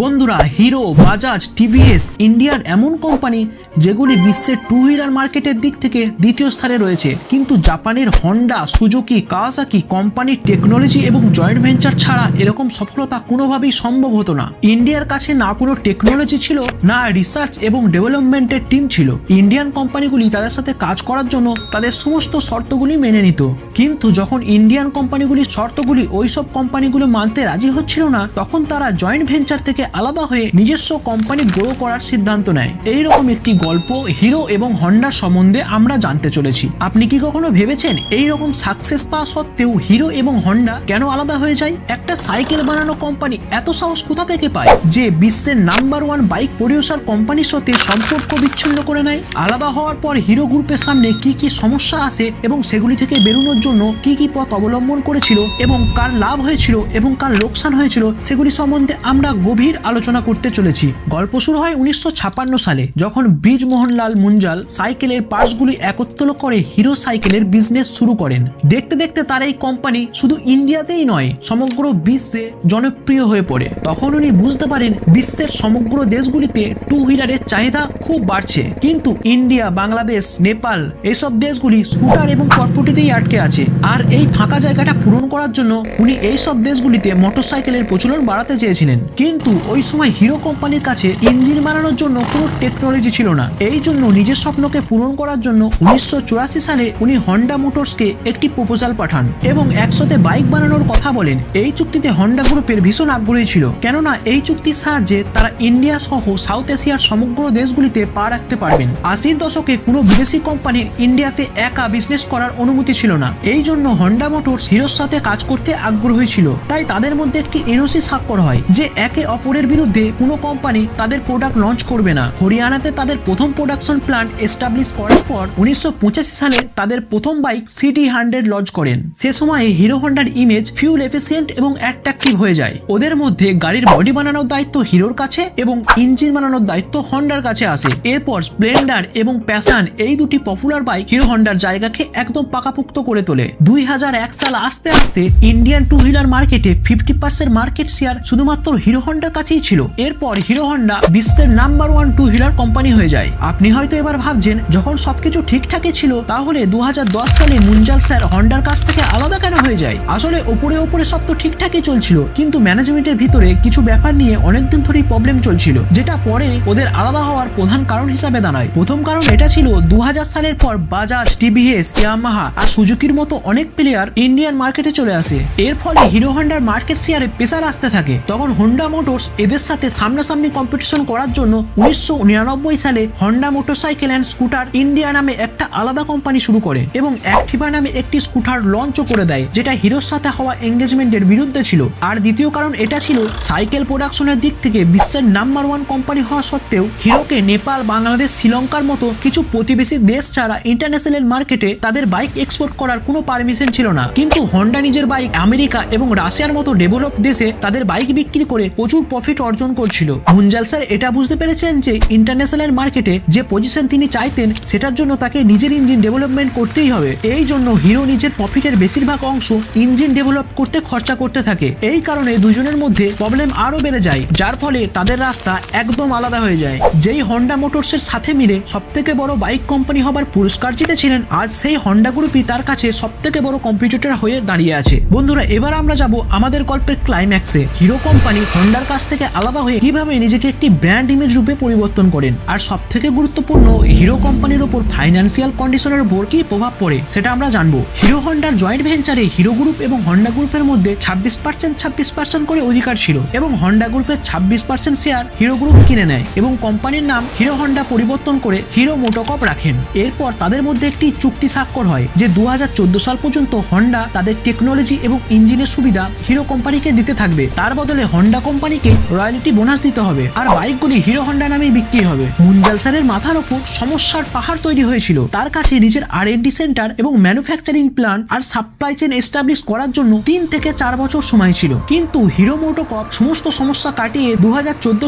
বন্ধুরা hero Bajaj TVS ইন্ডিয়ার এমন কোম্পানি যেগুলি বিশ্বের টু হুইলার মার্কেটের দিক থেকে দ্বিতীয় স্থানে রয়েছে। কিন্তু জাপানের হন্ডা সুজুকি কাওয়াসাকি কোম্পানির টেকনোলজি এবং জয়েন্ট ভেঞ্চার ছাড়া এরকম সফলতা কোনোভাবেই সম্ভব হতো না। ইন্ডিয়ার কাছে না কোনো টেকনোলজি ছিল, না রিসার্চ এবং ডেভেলপমেন্টের টিম ছিল। ইন্ডিয়ান কোম্পানিগুলি তাদের সাথে কাজ করার জন্য তাদের সমস্ত শর্তগুলি মেনে নিত। কিন্তু যখন ইন্ডিয়ান কোম্পানিগুলির শর্তগুলি ওইসব কোম্পানিগুলো মানতে রাজি হচ্ছিল না, তখন তারা জয়েন্ট ভেঞ্চার থেকে আলাদা হয়ে নিজস্ব কোম্পানি গ্রো করার সিদ্ধান্ত নেয়। এইরকম একটি গল্প হিরো এবং হন্ডার সম্বন্ধে আমরা জানতে চলেছি। আপনি কি কখনো ভেবেছেন এই রকম সাকসেস পাওয়া সত্ত্বেও হিরো এবং হন্ডা কেন আলাদা হয়ে যায়? একটা সাইকেল বানানো কোম্পানি এত সাহস কোথা থেকে পায় যে বিশ্বের নাম্বার ওয়ান বাইক প্রডিউসার কোম্পানির সাথে সম্পর্ক বিচ্ছিন্ন করে নেয়? আলাদা হওয়ার পর হিরো গ্রুপের সামনে কি কি সমস্যা আসে এবং সেগুলি থেকে বেরোনোর জন্য কি কি পথ অবলম্বন করেছিল এবং কার লাভ হয়েছিল এবং কার লোকসান হয়েছিল, সেগুলি সম্বন্ধে আমরা গভীর আলোচনা করতে চলেছি। গল্প শুরু হয় উনিশশো সালে, যখন ব্রিজ মোহনলাল মুঞ্জাল সাইকেলের পার্টসগুলি একত্র করে হিরো সাইকেলের বিজনেস শুরু করেন। দেখতে দেখতে তার এই কোম্পানি শুধু ইন্ডিয়াতেই নয়, সমগ্র বিশ্বে জনপ্রিয় হয়ে পড়ে। তখন উনি বুঝতে পারেন, বিশ্বের সমগ্র দেশগুলিতে টু হুইলারের চাহিদা খুব বাড়ছে। কিন্তু ইন্ডিয়া, বাংলাদেশ, নেপাল এসব দেশগুলি স্কুটার এবং পটপটিতেই আটকে আছে। আর এই ফাঁকা জায়গাটা পূরণ করার জন্য উনি এই সব দেশগুলিতে মোটরসাইকেলের প্রচলন বাড়াতে চেয়েছিলেন। কিন্তু ওই সময় হিরো কোম্পানির কাছে ইঞ্জিন বানানোর জন্য কোনো টেকনোলজি ছিল না। এই জন্য নিজের স্বপ্নকে পূরণ করার জন্য উনিশশো চুরাশি সালে উনি হন্ডা মোটরসকে একটি প্রপোজাল পাঠান এবং একসাথে বাইক বানানোর কথা বলেন। এই চুক্তিতে হন্ডা গ্রুপের ভীষণ আগ্রহী ছিল। কেননা এই চুক্তির সাহায্যে তারা ইন্ডিয়া সহ সাউথ এশিয়ার সমগ্র দেশগুলিতে পা রাখতে পারবেন। আশির দশকে কোনো বিদেশি কোম্পানির ইন্ডিয়াতে একা বিজনেস করার অনুমতি ছিল না। এই জন্য হন্ডা মোটরস হিরোর সাথে কাজ করতে আগ্রহী ছিল। তাই তাদের মধ্যে একটি এনওসি স্বাক্ষর হয়, যে একে অপরের বিরুদ্ধে কোনো কোম্পানি তাদের প্রোডাক্ট লঞ্চ করবে না। হরিয়ানাতে তাদের প্রথম প্রোডাকশন প্ল্যান্ট এস্টাবলিশ করার পর উনিশশো পঁচাশি সালে তাদের প্রথম বাইক সিটি হান্ড্রেড লঞ্চ করেন। সে সময়ে হিরো হন্ডার ইমেজ ফিউল এফিসিয়েন্ট এবং অ্যাট্রাকটিভ হয়ে যায়। ওদের মধ্যে গাড়ির বডি বানানোর দায়িত্ব হিরোর কাছে এবং ইঞ্জিন বানানোর দায়িত্ব হন্ডার কাছে আসে। এরপর স্প্লেন্ডার এবং প্যাশান এই দুটি পপুলার বাইক হিরো হন্ডার জায়গাকে একদম পাকাপুক্ত করে তোলে। দুই হাজার এক সাল আস্তে আস্তে ইন্ডিয়ান টু হুইলার মার্কেটে ফিফটি পার্সেন্ট মার্কেট শেয়ার শুধুমাত্র হিরো হন্ডার কাছেই ছিল। এরপর হিরো হন্ডা বিশ্বের number one two wheeler company হয়ে যায়। আপনি হয়তো এবার ভাবছেন, যখন সবকিছু ঠিকঠাকই ছিল, তাহলে দু হাজার দশ সালে মুঞ্জাল স্যার হন্ডার কাছ থেকে আলাদা কেন হয়ে যায়? আসলে ওপরে ওপরে সব তো ঠিকঠাকই চলছিল, কিন্তু ম্যানেজমেন্টের ভিতরে কিছু ব্যাপার নিয়ে অনেকদিন ধরেই প্রবলেম চলছিল, যেটা পরে ওদের আলাদা হওয়ার প্রধান কারণ হিসাবে দাঁড়ায়। প্রথম কারণ এটা ছিল দু হাজার সালের পর বাজাজ টিভিএস ইয়ামাহা আর সুজুকির মতো অনেক প্লেয়ার ইন্ডিয়ান মার্কেটে চলে আসে। এর ফলে হিরো হন্ডার মার্কেট শেয়ারে প্রেসার আসতে থাকে। তখন হোন্ডা মোটরস এদের সাথে সামনাসামনি কম্পিটিশন করার জন্য উনিশশো নিরানব্বই সালে Honda motorcycle and scooter India নামে একটা আলাদা কোম্পানি শুরু করে এবং অ্যাক্টিভা নামে একটি স্কুটার লঞ্চও করে দেয়, যেটা হিরোর সাথে হওয়া এঙ্গেজমেন্টের বিরুদ্ধে ছিল। আর দ্বিতীয় কারণ এটা ছিল সাইকেল প্রোডাকশনের দিক থেকে বিশ্বের নাম্বার ওয়ান কোম্পানি হওয়া সত্ত্বেও হিরোকে নেপাল, বাংলাদেশ, শ্রীলঙ্কার মতো কিছু প্রতিবেশী দেশ ছাড়া ইন্টারন্যাশনাল মার্কেটে তাদের বাইক এক্সপোর্ট করার কোনো পারমিশন ছিল না। কিন্তু হন্ডা নিজের বাইক আমেরিকা এবং রাশিয়ার মতো ডেভেলপ দেশে তাদের বাইক বিক্রি করে প্রচুর প্রফিট অর্জন করছিল। মুঞ্জাল স্যার এটা বুঝতে পেরেছেন যে ইন্টারন্যাশনাল মার্কেটে যে পজিশন তিনি চাইতেন, সেটার জন্য তাকে নিজের ইঞ্জিন ডেভেলপমেন্ট করতেই হবে। এই জন্য হিরো নিজের প্রফিটের বেশিরভাগ অংশ ইঞ্জিন ডেভেলপ করতে, খরচা করতে থাকে। এই কারণে দুজনের মধ্যে প্রবলেম আরও বেড়ে যায়, যার ফলে তাদের রাস্তা একদম আলাদা হয়ে যায়। যেই হন্ডা মোটরসের সাথে মিলে সব থেকে বড় বাইক কোম্পানি হবার পুরস্কার জিতেছিলেন, আজ সেই হন্ডা গ্রুপই তার কাছে সব থেকে বড় কম্পিটিটর হয়ে দাঁড়িয়ে আছে। বন্ধুরা, এবার আমরা যাব আমাদের গল্পের ক্লাইম্যাক্সে হিরো কোম্পানি হন্ডার কাছ থেকে আলাদা হয়ে কীভাবে নিজেকে একটি ব্র্যান্ড ইমেজ রূপে পরিবর্তন করেন? আর সব থেকে গুরুত্বপূর্ণ হিরো কোম্পানির ওপর ফাইন্যান্সিয়াল কন্ডিশনের উপর কি প্রভাব পড়ে সেটা আমরা জানব। হিরো হন্ডার জয়েন্ট ভেঞ্চারে হিরো গ্রুপ এবং হন্ডা গ্রুপের মধ্যে ছাব্বিশ পার্সেন্ট ছাব্বিশ পার্সেন্ট করে অধিকার ছিল এবং হন্ডা গ্রুপের ছাব্বিশ পার্সেন্ট শেয়ার হিরো গ্রুপ কিনে নেয় এবং কোম্পানির নাম হিরো হন্ডা পরিবর্তন করে হিরো মোটোকপ রাখেন। এরপর তাদের মধ্যে একটি চুক্তি স্বাক্ষর হয় যে দু হাজার চোদ্দ সাল পর্যন্ত হন্ডা তাদের টেকনোলজি এবং ইঞ্জিনের সুবিধা হিরো কোম্পানিকে দিতে থাকবে। তার বদলে হন্ডা কোম্পানিকে রয়্যালিটি বোনাস দিতে হবে। আর বাইকগুলি হিরো হন্ডা নামেই বিক্রি হবে। মুঞ্জাল স্যারের মাথার ওপর সমস্যার পাহাড় তৈরি হয়েছিল। তার কাছে নিজের আর সেন্টার এবং ম্যানুফ্যাকচারিং প্ল্যান্ট আর সাপ্লাই চেন এস্টাবলিশ করার জন্য তিন থেকে চার বছর সময় ছিল। কিন্তু হিরো মোটোকপ সমস্ত সমস্যা কাটিয়ে দু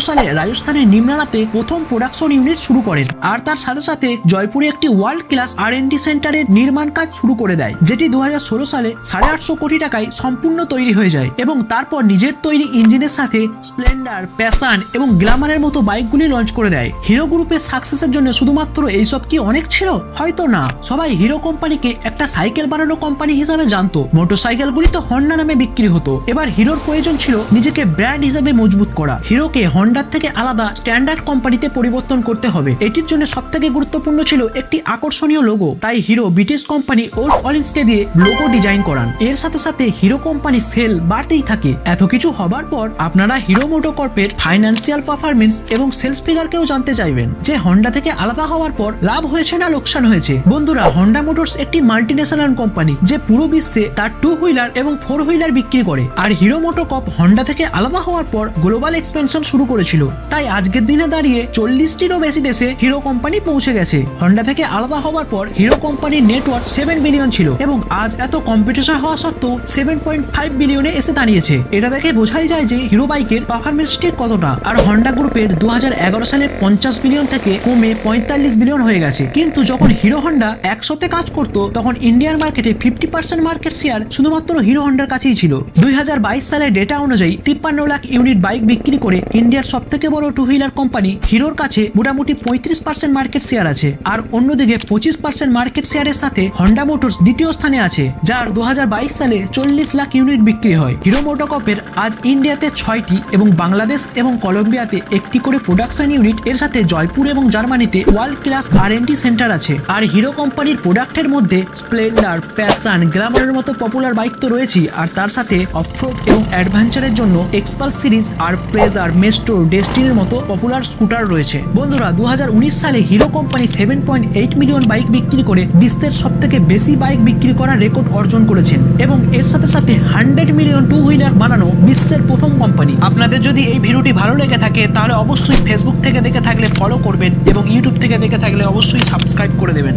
সালে রাজস্থানের নিমরানাতে প্রথম প্রোডাকশন ইউনিট শুরু করেন আর তার সাথে সাথে জয়পুরে একটি ওয়ার্ল্ড ক্লাস আর সেন্টারের নির্মাণ কাজ শুরু করে দেয়, যেটি দু হাজার ষোলো সালে সাড়ে আটশো কোটি টাকায় সম্পূর্ণ তৈরি হয়ে যায় এবং তারপর নিজের তৈরি ইঞ্জিনের সাথে স্প্লেন্ডার প্যাশন এবং গ্ল্যামারের মতো বাইকগুলি লঞ্চ করে দেয়। হিরো গ্রুপের সাকসেসের জন্য শুধুমাত্র এইসব কি অনেক ছিল? হয়তো না। সবাই হিরো কোম্পানিকে একটা সাইকেল বানানো কোম্পানি হিসাবে জানতো। মোটরসাইকেলগুলি তো হন্ডা নামে বিক্রি হতো। এবার হিরোর প্রয়োজন ছিল নিজেকে ব্র্যান্ড হিসাবে মজবুত করা। হিরোকে হন্ডার থেকে আলাদা স্ট্যান্ডার্ড কোম্পানিতে পরিবর্তন করতে হবে। এটির জন্য সব থেকে গুরুত্বপূর্ণ ছিল একটি আকর্ষণীয় লোগো তাই হিরো ব্রিটিশ কোম্পানি ওল্ড অলিন্সকে দিয়ে লোগো ডিজাইন করান। এর সাথে সাথে হিরো কোম্পানি সেল বাড়তেই থাকে। এত কিছু হবার পর আপনারা হিরো মোটোকর্পের ফাইন্যান্সিয়াল পারফরমেন্স এবং সেলস ফিগারকেও জানতে চাইবেন। যে হন্ডা থেকে আলাদা হওয়ার পর লাভ হয়েছে না লোকসান হয়েছে? বন্ধুরা হন্ডা মোটরস একটি মাল্টিনেশনাল কোম্পানি যে পুরো বিশ্বে তার টু হুইলার এবং ফোর হুইলার বিক্রি করে। আর হিরো মোটোকপ হন্ডা থেকে আলাদা হওয়ার পর গ্লোবাল এক্সপেনশন শুরু করেছিল। তাই আজকের দিনে দাঁড়িয়ে চল্লিশটিরও বেশি দেশে হিরো কোম্পানি পৌঁছে গেছে। হন্ডা থেকে আলাদা হওয়ার পর হিরো কোম্পানির নেটওয়ার্ক সেভেন বিলিয়ন ছিল এবং আজ এত কম্পিটিশন হওয়া সত্ত্বেও সেভেন পয়েন্ট ফাইভ বিলিয়নে এসে দাঁড়িয়েছে। এটা দেখে বোঝাই যায় যে হিরো বাইকের পারফরমেন্স ঠিক কতটা? আর হন্ডা গ্রুপের দু সালে পঞ্চাশ বিলিয়ন থেকে কমে পঁয়তাল্লিশ বিলিয়ন হয়ে গেছে। কিন্তু যখন হিরো হন্ডা একশোতে কাজ করতো, তখন ইন্ডিয়ান মার্কেটে ফিফটি পার্সেন্ট মার্কেট শেয়ার শুধুমাত্র হিরো হন্ডার কাছেই ছিল। দুই হাজার বাইশ সালের ডেটা অনুযায়ী তিপ্পান্ন লাখ ইউনিট বাইক বিক্রি করে ইন্ডিয়ার সব থেকে বড় টু হুইলার কোম্পানি হিরোর কাছে মোটামুটি পঁয়ত্রিশ পার্সেন্ট মার্কেট শেয়ার আছে। আর অন্যদিকে পঁচিশ পার্সেন্ট মার্কেট শেয়ারের সাথে হন্ডা মোটরস দ্বিতীয় স্থানে আছে, যার দু হাজার বাইশ সালে চল্লিশ লাখ ইউনিট বিক্রি হয়। হিরো মোটোকপের আজ ইন্ডিয়াতে ছয়টি এবং বাংলাদেশ এবং কলম্বিয়াতে একটি করে প্রোডাকশন ইউনিট এর সাথে জয়পুর এবং জার্মানিতে ওয়ার্ল্ড ক্লাস আর সেন্টার আছে। আর হিরো কোম্পানির প্রোডাক্টের মধ্যে স্প্লেন্ডার প্যাশন গ্ল্যামারের মতো পপুলার বাইক তো রয়েছেই। আর তার সাথে অফরোড এবং অ্যাডভেঞ্চারের জন্য এক্সপাল সিরিজ আর প্রেজার মেস্টোর ডেস্টিনের মতো পপুলার স্কুটার রয়েছে। বন্ধুরা দু হাজার উনিশ সালে Hero company seven point eight million bike বিক্রি করে বিশ্বের সব থেকে বেশি বাইক বিক্রি করার রেকর্ড অর্জন করেছেন। এবং এর সাথে সাথে হান্ড্রেড মিলিয়ন টু হুইলার বানানো বিশ্বের প্রথম কোম্পানি আপনাদের যদি এই ভিডিওটি ভালো লেগে থাকে, তাহলে অবশ্যই ফেসবুক থেকে দেখে থাকলে ফলো করবেন এবং ইউটিউব থেকে দেখে থাকলে অবশ্যই সাবস্ক্রাইব করে দেবেন।